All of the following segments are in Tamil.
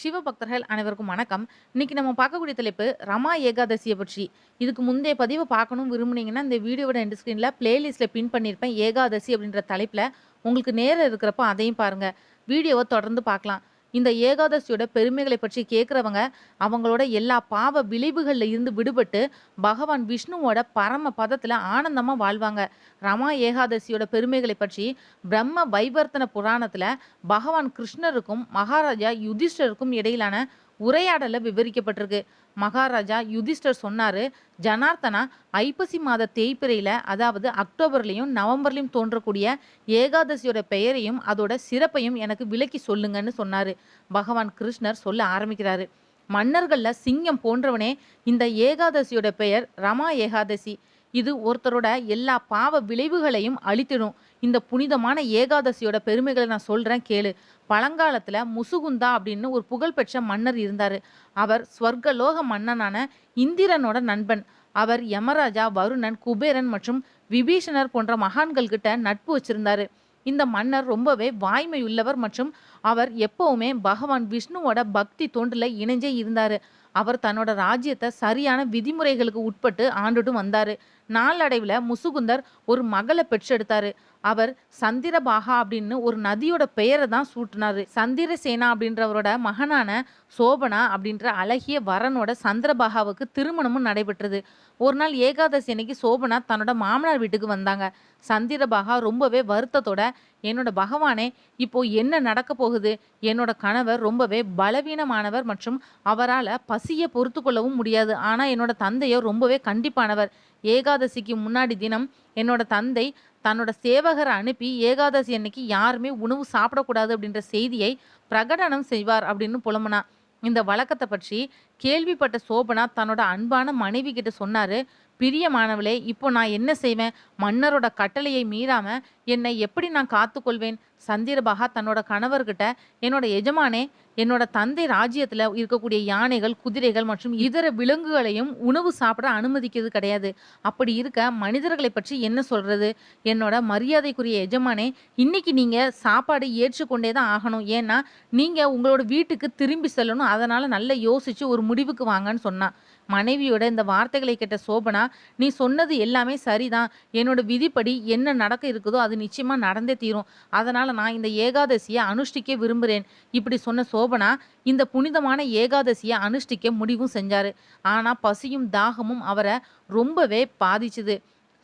சிவபக்தர்கள் அனைவருக்கும் வணக்கம். இன்னைக்கு நம்ம பார்க்கக்கூடிய தலைப்பு ரமா ஏகாதசியை பற்றி. இதுக்கு முந்தைய பதிவை பார்க்கணும் விரும்புனீங்கன்னா இந்த வீடியோட எண்ட் ஸ்க்ரீனில் பிளேலிஸ்ட்டில் பின் பண்ணியிருப்பேன் ஏகாதசி அப்படின்ற தலைப்பில். உங்களுக்கு நேரம் இருக்கிறப்போ அதையும் பாருங்கள் வீடியோவை தொடர்ந்து பார்க்கலாம். இந்த ஏகாதசியோட பெருமைகளை பற்றி கேட்குறவங்க அவங்களோட எல்லா பாவ விளைவுகளில் இருந்து விடுபட்டு பகவான் விஷ்ணுவோட பரம பதத்தில் ஆனந்தமாக வாழ்வாங்க. ரமா ஏகாதசியோட பெருமைகளை பற்றி பிரம்ம வைவர்த்தன புராணத்தில் பகவான் கிருஷ்ணருக்கும் மகாராஜா யுதிஷ்டருக்கும் இடையிலான உரையாடல விவரிக்கப்பட்டிருக்கு. மகாராஜா யுதிஷ்டர் சொன்னாரு ஜனார்த்தனா ஐப்பசி மாத தேய்பிரையில அதாவது அக்டோபர்லையும் நவம்பர்லையும் தோன்றக்கூடிய ஏகாதசியோட பெயரையும் அதோட சிறப்பையும் எனக்கு விளக்கி சொல்லுங்கன்னு சொன்னாரு. பகவான் கிருஷ்ணர் சொல்ல ஆரம்பிக்கிறாரு மன்னர்கள்ல சிங்கம் போன்றவனே இந்த ஏகாதசியோட பெயர் ரமா ஏகாதசி. இது ஒருத்தரோட எல்லா பாவ விளைவுகளையும் அழித்திடும். இந்த புனிதமான ஏகாதசியோட பெருமைகளை நான் சொல்றேன் கேளு. பழங்காலத்துல முசுகுந்தா அப்படின்னு ஒரு புகழ்பெற்ற மன்னர் இருந்தாரு. அவர் ஸ்வர்கலோக மன்னனான இந்திரனோட நண்பன். அவர் யமராஜா வருணன் குபேரன் மற்றும் விபீஷணர் போன்ற மகான்கள் கிட்ட நட்பு வச்சிருந்தாரு. இந்த மன்னர் ரொம்பவே வாய்மையுள்ளவர் மற்றும் அவர் எப்பவுமே பகவான் விஷ்ணுவோட பக்தி தொண்டுல இணைஞ்சே இருந்தாரு. அவர் தன்னோட ராஜ்யத்தை சரியான விதிமுறைகளுக்கு உட்பட்டு ஆண்டுட்டும் வந்தாரு. நாளடைவில் முசுகுந்தர் ஒரு மகளை பெற்றெடுத்தாரு. அவர் சந்திரபாகா அப்படின்னு ஒரு நதியோட பெயரை தான் சூட்டினாரு. சந்திரசேனா அப்படின்றவரோட மகனான சோபனா அப்படின்ற அழகிய வரனோட சந்திரபாகாவுக்கு திருமணமும் நடைபெற்றது. ஒரு நாள் ஏகாதசி அன்னைக்கு சோபனா தன்னோட மாமனார் வீட்டுக்கு வந்தாங்க. சந்திரபாகா ரொம்பவே வருத்தத்தோட என்னோட பகவானே இப்போ என்ன நடக்க போகுது? என்னோட கணவர் ரொம்பவே பலவீனமானவர் மற்றும் அவரால் பசியை பொறுத்து கொள்ளவும் முடியாது. ஆனால் என்னோட தந்தையோ ரொம்பவே கண்டிப்பானவர். ஏகாதசிக்கு முன்னாடி தினம் என்னோட தந்தை தன்னோட சேவகரை அனுப்பி ஏகாதசி அன்னைக்கு யாருமே உணவு சாப்பிடக்கூடாது அப்படின்ற செய்தியை பிரகடனம் செய்வார் அப்படின்னு புலம்புனா. இந்த வழக்கத்தை பற்றி கேள்விப்பட்ட சோபனா தன்னோட அன்பான மனைவி கிட்ட சொன்னாரு. பிரியமானவளே இப்போ நான் என்ன செய்வேன்? மன்னரோட கட்டளையை மீறாம என்னை எப்படி நான் காத்துக்கொள்வேன்? சந்திரபகா தன்னோட கணவர்கிட்ட என்னோட எஜமானே என்னோட தந்தை ராஜ்யத்தில் இருக்கக்கூடிய யானைகள் குதிரைகள் மற்றும் இதர விலங்குகளையும் உணவு சாப்பிட அனுமதிக்கிறது கிடையாது. அப்படி இருக்க மனிதர்களை பற்றி என்ன சொல்றது? என்னோட மரியாதைக்குரிய எஜமானே இன்னைக்கு நீங்க சாப்பாடு ஏற்றுக்கொண்டே தான் ஆகணும். ஏன்னா நீங்க உங்களோட வீட்டுக்கு திரும்பி செல்லணும். அதனால நல்லா யோசிச்சு ஒரு முடிவுக்கு வாங்கன்னு சொன்னான். மனைவியோட இந்த வார்த்தைகளை கேட்ட சோபனா நீ சொன்னது எல்லாமே சரிதான். என்னோட விதிப்படி என்ன நடக்க இருக்குதோ அது நிச்சயமா நடந்தே தீரும். அதனால நான் இந்த ஏகாதசியை அனுஷ்டிக்க விரும்புகிறேன் இப்படி சொன்ன சோபனா இந்த புனிதமான ஏகாதசியை அனுஷ்டிக்க முடிவும் செஞ்சாரு. ஆனா பசியும் தாகமும் அவரை ரொம்பவே பாதிச்சுது.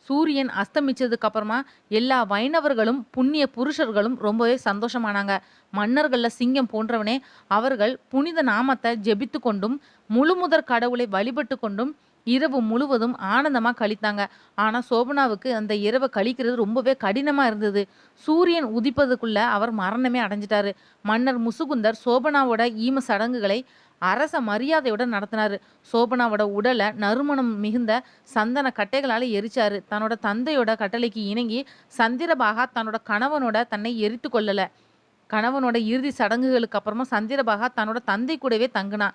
சூரியன் அஸ்தமிச்சதுக்கு அப்புறமா எல்லா வைணவர்களும் புண்ணிய புருஷர்களும் ரொம்பவே சந்தோஷமானாங்க. மன்னர்களில் சிங்கம் போன்றவனே அவர்கள் புனித நாமத்தை ஜெபித்து கொண்டும் முழுமுதற் கடவுளை வழிபட்டு கொண்டும் இரவு முழுவதும் ஆனந்தமாக கழித்தாங்க. ஆனால் சோபனாவுக்கு அந்த இரவை கழிக்கிறது ரொம்பவே கடினமாக இருந்தது. சூரியன் உதிப்பதுக்குள்ள அவர் மரணமே அடைஞ்சிட்டாரு. மன்னர் முசுகுந்தர் சோபனாவோட ஈம சடங்குகளை அரச மரியாதையுடன் நடத்தினாரு. சோபனாவோட உடலை நறுமணம் மிகுந்த சந்தன கட்டைகளால் எரிச்சாரு. தன்னோட தந்தையோட கட்டளைக்கு இணங்கி சந்திரபாகா தன்னோட கணவனோட தன்னை எரித்து கொள்ளல கணவனோட இறுதி சடங்குகளுக்கு அப்புறமா சந்திரபாகா தன்னோட தந்தை கூடவே தங்குனா.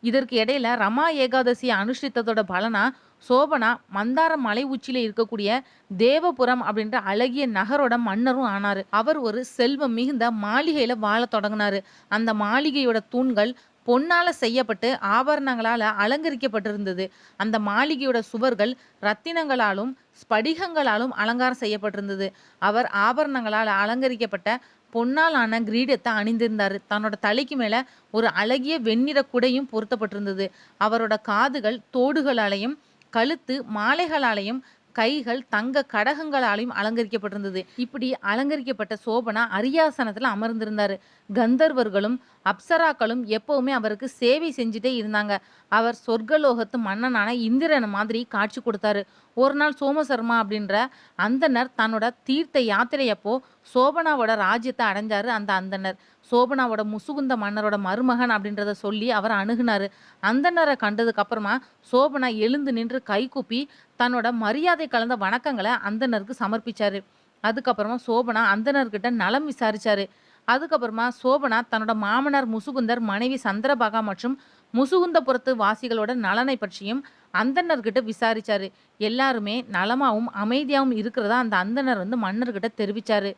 இதற்கு இடையில ரமா ஏகாதசியை அனுஷ்டித்ததோட பலனா சோபனா மந்தார மலை உச்சியில இருக்கக்கூடிய தேவபுரம் அப்படின்ற அழகிய நகரோட மன்னரும் ஆனாரு. அவர் ஒரு செல்வம் மிகுந்த மாளிகையில வாழ தொடங்கினாரு. அந்த மாளிகையோட தூண்கள் பொன்னால் செய்யப்பட்டு ஆபரணங்களால் அலங்கரிக்கப்பட்டிருந்தது. அந்த மாளிகையோட சுவர்கள் ரத்தினங்களாலும் ஸ்படிகங்களாலும் அலங்காரம் செய்யப்பட்டிருந்தது. அவர் ஆபரணங்களால் அலங்கரிக்கப்பட்ட பொன்னால் ஆன கிரீடத்தை அணிந்திருந்தார். தன்னோட தலைக்கு மேலே ஒரு அழகிய வெண்ணிற குடையும் பொருத்தப்பட்டிருந்தது. அவரோட காதுகள் தோடுகளாலையும் கழுத்து மாலைகளாலையும் கைகள் தங்க கடகங்களாலையும் அலங்கரிக்கப்பட்டிருந்தது. இப்படி அலங்கரிக்கப்பட்ட சோபனா அரியாசனத்தில் அமர்ந்திருந்தார். கந்தர்வர்களும் அப்சராக்களும் எப்பவுமே அவருக்கு சேவை செஞ்சுட்டே இருந்தாங்க. அவர் சொர்க்கலோகத்து மன்னனான இந்திரன் மாதிரி காட்சி கொடுத்தாரு. ஒரு நாள் சோமசர்மா அப்படின்ற அந்தனர் தன்னோட தீர்த்த யாத்திரையப்போ சோபனாவோட ராஜ்யத்தை அடைஞ்சாரு அந்த அந்தனர். சோபனாவோட முசுகுந்த மன்னரோட மருமகன் அப்படின்றத சொல்லி அவர் அணுகுனாரு. அந்தனரை கண்டதுக்கு அப்புறமா சோபனா எழுந்து நின்று கைகூப்பி தன்னோட மரியாதை கலந்த வணக்கங்களை அந்தனருக்கு சமர்ப்பிச்சாரு. அதுக்கப்புறமா சோபனா அந்தனர்கிட்ட நலம் விசாரிச்சாரு. அதுக்கப்புறமா சோபனா தன்னோட மாமனார் முசுகுந்தர் மனைவி சந்திரபாகா மற்றும் முசுகுந்தபுரத்து வாசிகளோட நலனை பற்றியும் அந்தனர்கிட்ட விசாரிச்சாரு. எல்லாருமே நலமாவும் அமைதியாகவும் இருக்கிறதா அந்த அந்தனர் வந்து மன்னர்கிட்ட தெரிவிச்சாரு.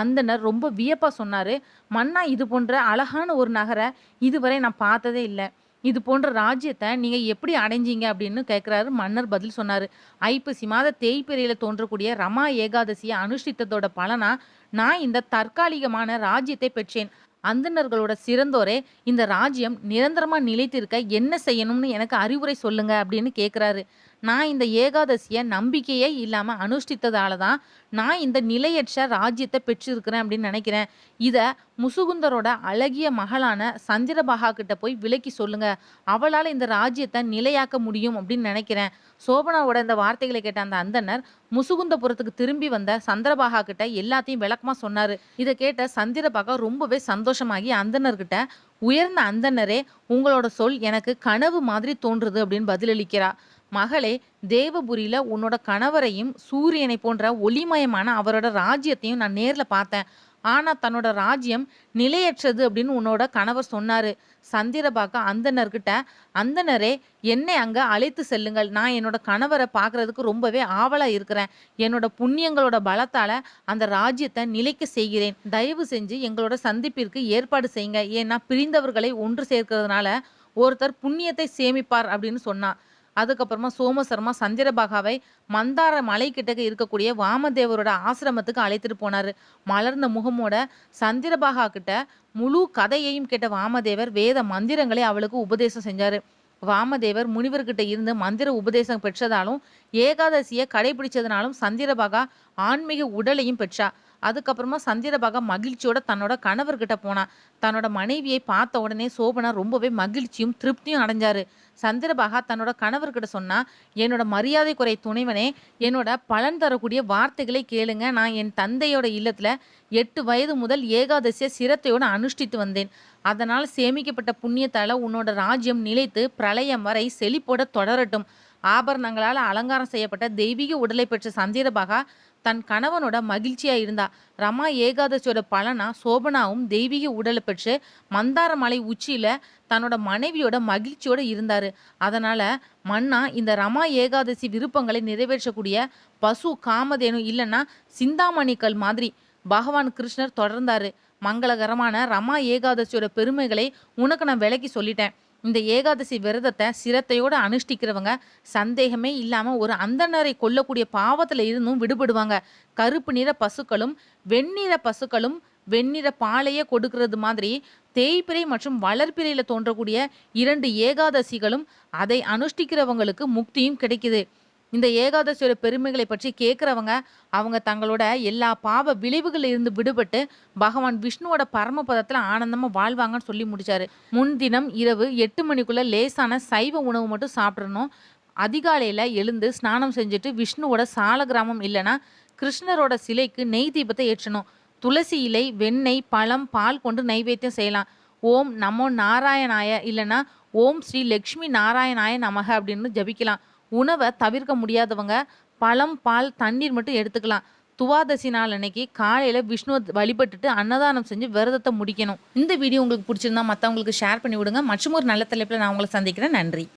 அந்தனர் ரொம்ப வியப்பா சொன்னாரு மன்னா இது போன்ற அழகான ஒரு நகரை இதுவரை நான் பார்த்ததே இல்லை. இது போன்ற ராஜ்யத்தை நீங்க எப்படி அடைஞ்சீங்க? அப்படின்னு கேட்குறாரு மன்னர் பதில் சொன்னாரு. ஐப்பசி மாத தேய்பிரையில தோன்றக்கூடிய ரமா ஏகாதசியை அனுஷ்டித்ததோட பலனா நான் இந்த தற்காலிகமான ராஜ்யத்தை பெற்றேன். அந்தனர்களோட சிறந்தோரே இந்த ராஜ்யம் நிரந்தரமா நிலைத்திருக்க என்ன செய்யணும்னு எனக்கு அறிவுரை சொல்லுங்க அப்படின்னு கேட்குறாரு நான் இந்த ஏகாதசியை நம்பிக்கையே இல்லாமல் அனுஷ்டித்ததால தான் நான் இந்த நிலையற்ற ராஜ்யத்தை பெற்றிருக்கிறேன் அப்படின்னு நினைக்கிறேன். இதை முசுகுந்தரோட அழகிய மகளான சந்திரபகா கிட்ட போய் விலக்கி சொல்லுங்க. அவளால் இந்த ராஜ்யத்தை நிலையாக்க முடியும் அப்படின்னு நினைக்கிறேன். சோபனாவோட இந்த வார்த்தைகளை கேட்ட அந்த அந்தனர் முசுகுந்தபுரத்துக்கு திரும்பி வந்த சந்திரபாகா கிட்ட எல்லாத்தையும் விளக்கமா சொன்னாரு. இதை கேட்ட சந்திரபாகா ரொம்பவே சந்தோஷமாகி அந்தனர்கிட்ட உயர்ந்த அந்தனரே உங்களோட சொல் எனக்கு கனவு மாதிரி தோன்றுது அப்படின்னு பதிலளிக்கிறா. மகளே தேவபுரியில் உன்னோட கணவரையும் சூரியனை போன்ற ஒளிமயமான அவரோட ராஜ்யத்தையும் நான் நேரில் பார்த்தேன். ஆனால் தன்னோட ராஜ்யம் நிலையற்றது அப்படின்னு உன்னோட கணவர் சொன்னாரு. சந்திரபாக்கா அந்தனர்கிட்ட அந்தணரே என்னை அங்கே அழைத்து செல்லுங்கள். நான் என்னோட கணவரை பார்க்கறதுக்கு ரொம்பவே ஆவலாக இருக்கிறேன். என்னோட புண்ணியங்களோட பலத்தால் அந்த ராஜ்யத்தை நிலைக்க செய்கிறேன். தயவு செஞ்சு எங்களோட சந்திப்பிற்கு ஏற்பாடு செய்யுங்க. ஏன்னா பிரிந்தவர்களை ஒன்று சேர்க்கறதுனால ஒருத்தர் புண்ணியத்தை சேமிப்பார் அப்படின்னு சொன்னான். அதுக்கப்புறமா சோமசர்மா சந்திரபாகாவை மந்தார மலை கிட்டக்க இருக்கக்கூடிய வாமதேவரோட ஆசிரமத்துக்கு அழைத்துட்டு போனாரு. மலர்ந்த முகமோட சந்திரபாகா கிட்ட முழு கதையையும் கேட்ட வாமதேவர் வேத மந்திரங்களை அவளுக்கு உபதேசம் செஞ்சாரு. வாமதேவர் முனிவர்கிட்ட இருந்து மந்திர உபதேசம் பெற்றதாலும் ஏகாதசியை கடைபிடிச்சதுனாலும் சந்திரபாகா ஆன்மீக உடலையும் பெற்றா. அதுக்கப்புறமா சந்திரபாகா மகிழ்ச்சியோட தன்னோட கணவர்கிட்ட போனா தன்னோட மனைவியை பார்த்த உடனே சோபனா ரொம்பவே மகிழ்ச்சியும் திருப்தியும் அடைஞ்சாரு. சந்திரபாகா தன்னோட கணவர்கிட்ட சொன்னா என்னோட மரியாதை குறை துணைவனே என்னோட பலன் தரக்கூடிய வார்த்தைகளை கேளுங்க. நான் என் தந்தையோட இல்லத்துல எட்டு வயது முதல் ஏகாதசிய சிரத்தையோடு அனுஷ்டித்து வந்தேன். அதனால் சேமிக்கப்பட்ட புண்ணியத்தால உன்னோட ராஜ்யம் நிலைத்து பிரளயம் வரை செழிப்போட தொடரட்டும். ஆபரணங்களால் அலங்காரம் செய்யப்பட்ட தெய்வீக உடலை பெற்ற சந்திரபாகா தன் கணவனோட மகிழ்ச்சியா இருந்தா. ரமா ஏகாதசியோட பலனா சோபனாவும் தெய்வீக உடலை பெற்று மந்தார மலை உச்சியில தன்னோட மனைவியோட மகிழ்ச்சியோட இருந்தாரு. அதனால மன்னா இந்த ரமா ஏகாதசி விருப்பங்களை நிறைவேற்றக்கூடிய பசு காமதேனு இல்லைன்னா சிந்தாமணிக்கல் மாதிரி பகவான் கிருஷ்ணர் தொடர்ந்தாரு. மங்களகரமான ரமா ஏகாதசியோட பெருமைகளை உனக்கு நான் விலைக்கு சொல்லிட்டேன். இந்த ஏகாதசி விரதத்தை சிரத்தையோடு அனுஷ்டிக்கிறவங்க சந்தேகமே இல்லாமல் ஒரு அந்தனரை கொல்லக்கூடிய பாவத்தில் இருந்தும் விடுபடுவாங்க. கருப்பு நிற பசுக்களும் வெண்ணிற பசுக்களும் வெண்ணிற பாலையே கொடுக்கிறது மாதிரி தேய்பிறை மற்றும் வளர்ப்பிறையில தோன்றக்கூடிய இரண்டு ஏகாதசிகளும் அதை அனுஷ்டிக்கிறவங்களுக்கு முக்தியும் கிடைக்குது. இந்த ஏகாதசியோட பெருமைகளை பற்றி கேட்குறவங்க அவங்க தங்களோட எல்லா பாவ விளைவுகளில் இருந்து விடுபட்டு பகவான் விஷ்ணுவோட பரமபதத்தில் ஆனந்தமாக வாழ்வாங்கன்னு சொல்லி முடிச்சாரு. முன்தினம் இரவு எட்டு மணிக்குள்ள லேசான சைவ உணவு மட்டும் சாப்பிட்றணும் அதிகாலையில் எழுந்து ஸ்நானம் செஞ்சுட்டு விஷ்ணுவோட சால கிராமம் இல்லைன்னா கிருஷ்ணரோட சிலைக்கு நெய் தீபத்தை ஏற்றணும். துளசி இலை வெண்ணெய் பழம் பால் கொண்டு நைவேத்தியம் செய்யலாம். ஓம் நமோ நாராயணாய இல்லைன்னா ஓம் ஸ்ரீ லக்ஷ்மி நாராயணாய நமக அப்படின்னு ஜபிக்கலாம். உணவை தவிர்க்க முடியாதவங்க பழம் பால் தண்ணீர் மட்டும் எடுத்துக்கலாம். துவாதசி நாள் அன்னைக்கு காலையில் விஷ்ணுவை வழிபட்டுட்டு அன்னதானம் செஞ்சு விரதத்தை முடிக்கணும். இந்த வீடியோ உங்களுக்கு பிடிச்சிருந்தா மற்றவங்களுக்கு ஷேர் பண்ணி விடுங்க. மற்றும் ஒரு நல்ல தலைப்பில் நான் உங்களை சந்திக்கிறேன். நன்றி.